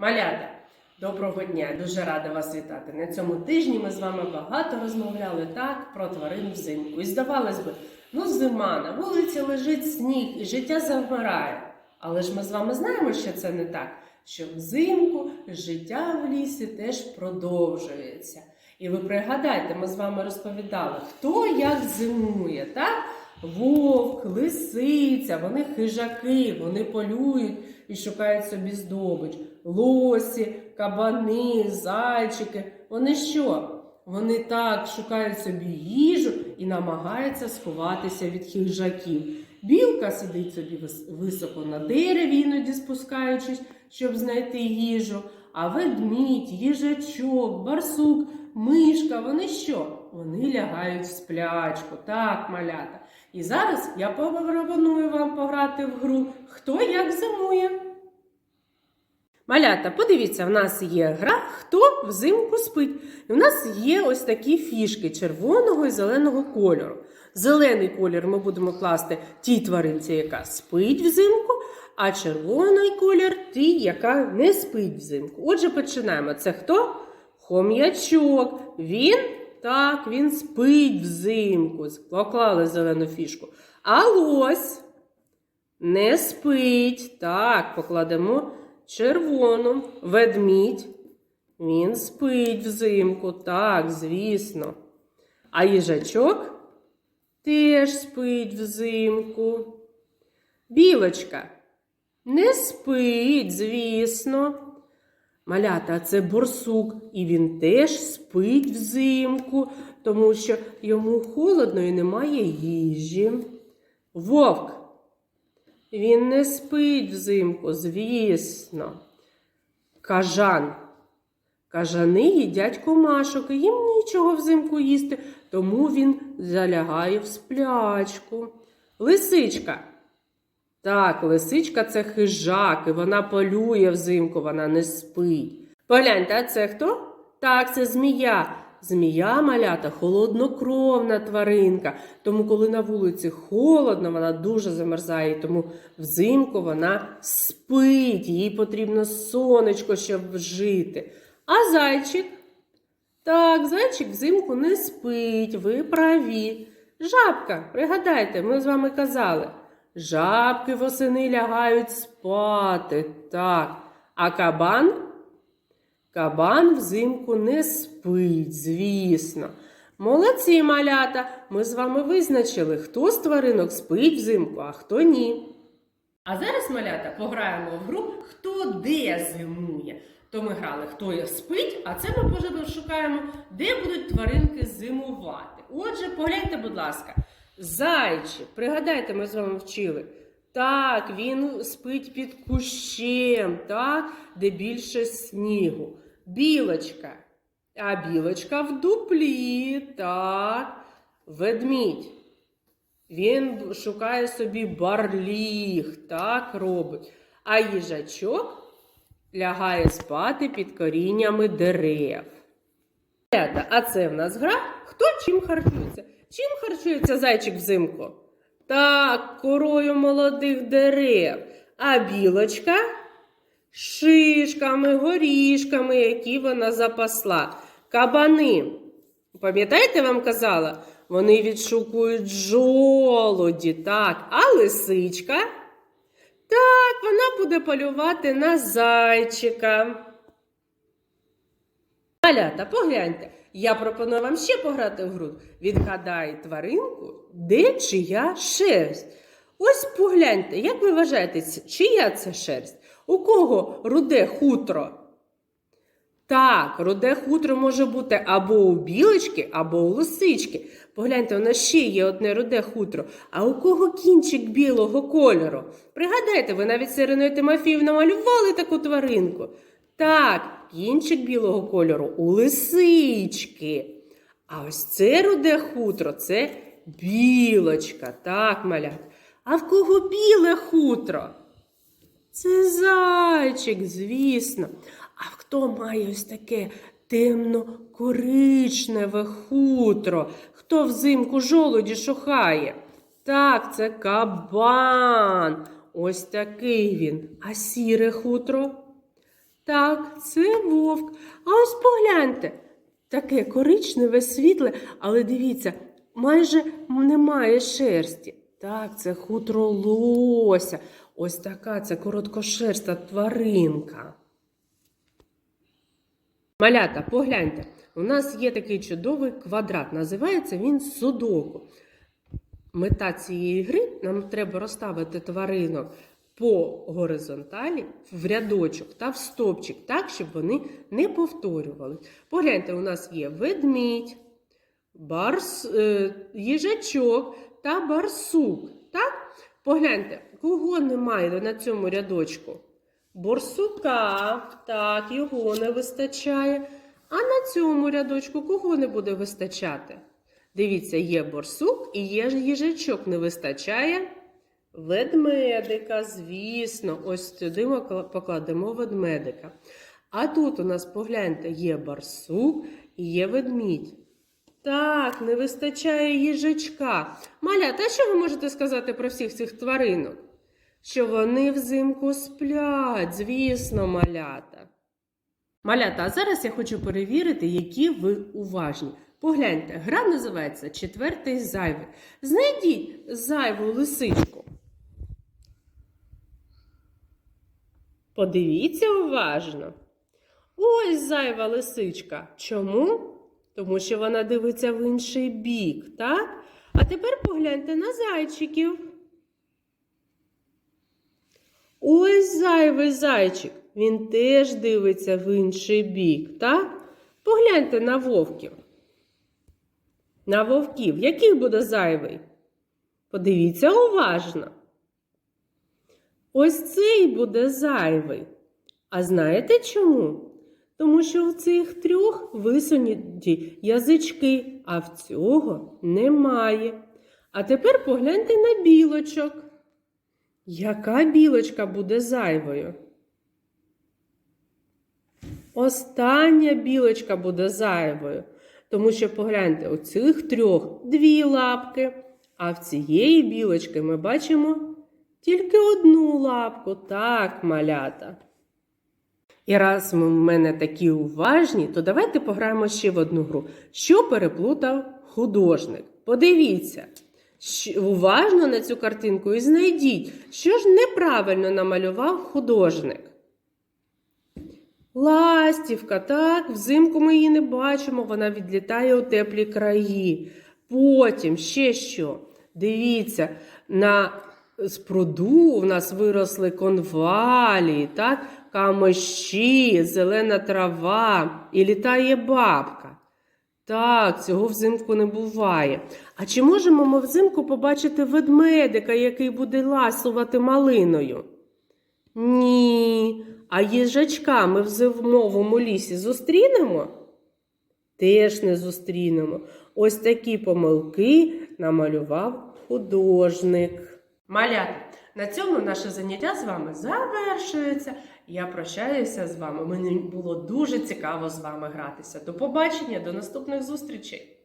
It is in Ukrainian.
Малята, доброго дня! Дуже рада вас вітати. На цьому тижні ми з вами багато розмовляли так про тварин взимку. І здавалось би, ну зима, на вулиці лежить сніг і життя завмирає. Але ж ми з вами знаємо, що це не так. Що взимку життя в лісі теж продовжується. І ви пригадайте, ми з вами розповідали, хто як зимує, так? Вовк, лисиця, вони хижаки, вони полюють і шукають собі здобич. Лосі, кабани, зайчики. Вони що? Вони так шукають собі їжу і намагаються сховатися від хижаків. Білка сидить собі високо на дереві, іноді спускаючись, щоб знайти їжу. А ведмідь, їжачок, барсук, мишка, вони що? Вони лягають в сплячку. Так, малята. І зараз я пропоную вам пограти в гру Хто як зимує. Малята, подивіться, в нас є гра Хто взимку спить. І в нас є ось такі фішки червоного і зеленого кольору. Зелений колір ми будемо класти тій тваринці, яка спить взимку, а червоний колір тій, яка не спить взимку. Отже, починаємо. Це хто? Хом'ячок. Він так, він спить взимку. Поклали зелену фішку. А лось не спить. Так, покладемо червону. Ведмідь. Він спить взимку. Так, звісно. А їжачок теж спить взимку. Білочка не спить, звісно. Малята, це борсук, і він теж спить взимку, тому що йому холодно і немає їжі. Вовк. Він не спить взимку, звісно. Кажан. Кажани їдять комашок, і їм нічого взимку їсти, тому він залягає в сплячку. Лисичка. Так, лисичка це хижак, і вона полює взимку, вона не спить. Погляньте, а це хто? Так, це змія. Змія малята холоднокровна тваринка. Тому, коли на вулиці холодно, вона дуже замерзає, тому взимку вона спить. Їй потрібно сонечко, щоб жити. А зайчик? Так, зайчик взимку не спить, ви праві. Жабка, пригадайте, ми з вами казали. Жабки восени лягають спати. Так. А кабан? Кабан взимку не спить, звісно. Молодці малята, ми з вами визначили, хто з тваринок спить взимку, а хто ні. А зараз, малята, пограємо в гру Хто де зимує. То ми грали, хто спить, а це ми може, шукаємо, де будуть тваринки зимувати. Отже, погляньте, будь ласка, зайчик, пригадайте, ми з вами вчили. Так, він спить під кущем, так, де більше снігу. Білочка. А білочка в дуплі, так. Ведмідь. Він шукає собі барліг, так робить. А їжачок лягає спати під коріннями дерев. А це в нас гра Хто чим харчується? Чим харчується зайчик взимку? Так, корою молодих дерев. А білочка шишками, горішками, які вона запасла. Кабани. Пам'ятаєте, вам казала? Вони відшукують жолоді, так, а лисичка? Так, вона буде полювати на зайчика. Малята, погляньте, я пропоную вам ще пограти в гру. Відгадай тваринку, де чия шерсть. Ось погляньте, як ви вважаєте, чия це шерсть? У кого руде хутро? Так, руде хутро може бути або у білочки, або у лисички. Погляньте, у нас ще є одне руде хутро. А у кого кінчик білого кольору? Пригадайте, ви навіть з Іриною Тимофіївною малювали таку тваринку. Так, кінчик білого кольору у лисички. А ось це руде хутро, це білочка. Так, малят. А в кого біле хутро? Це зайчик, звісно. А хто має ось таке темно-коричневе хутро? Хто взимку жолоді шукає? Так, це кабан. Ось такий він. А сіре хутро? Так, це вовк. А ось погляньте. Таке коричневе, світле, але дивіться, майже немає шерсті. Так, це хутро лося. Ось така це короткошерста тваринка. Малята, погляньте, у нас є такий чудовий квадрат. Називається він судоку. Мета цієї гри нам треба розставити тваринок по горизонталі в рядочок та в стопчик, так, щоб вони не повторювались. Погляньте, у нас є ведмідь, барс, е, їжачок та барсук. Так? Погляньте, кого немає на цьому рядочку? Борсука, так, його не вистачає. А на цьому рядочку кого не буде вистачати? Дивіться, є борсук і є їжачок. Не вистачає ведмедика, звісно. Ось сюди ми покладемо ведмедика. А тут у нас, погляньте, є барсук і є ведмідь. Так, не вистачає їжачка. Малята, що ви можете сказати про всіх цих тваринок? Що вони взимку сплять, звісно, малята. Малята, а зараз я хочу перевірити, які ви уважні. Погляньте, гра називається Четвертий зайвий. Знайдіть зайву лисичку. Подивіться уважно. Ось зайва лисичка. Чому? Тому що вона дивиться в інший бік, так? А тепер погляньте на зайчиків. Ось зайвий зайчик. Він теж дивиться в інший бік, так? Погляньте на вовків. На вовків. Який буде зайвий? Подивіться уважно. Ось цей буде зайвий. А знаєте чому? Тому що в цих трьох висунуті язички, а в цього немає. А тепер погляньте на білочок. Яка білочка буде зайвою? Остання білочка буде зайвою. Тому що погляньте, у цих трьох дві лапки, а в цієї білочки ми бачимо тільки одну лапку. Так, малята. І раз ми в мене такі уважні, то давайте пограємо ще в одну гру. Що переплутав художник? Подивіться. Уважно на цю картинку і знайдіть, що ж неправильно намалював художник. Ластівка, так, взимку ми її не бачимо, вона відлітає у теплі краї. Потім ще що? Дивіться, на з пруду в нас виросли конвалії, так, камиші, зелена трава і літає бабка. Так, цього взимку не буває. А чи можемо ми взимку побачити ведмедика, який буде ласувати малиною? Ні. А їжачка ми в зимовому лісі зустрінемо? Теж не зустрінемо. Ось такі помилки намалював художник. Малята, на цьому наше заняття з вами завершується. Я прощаюся з вами. Мені було дуже цікаво з вами гратися. До побачення, до наступних зустрічей!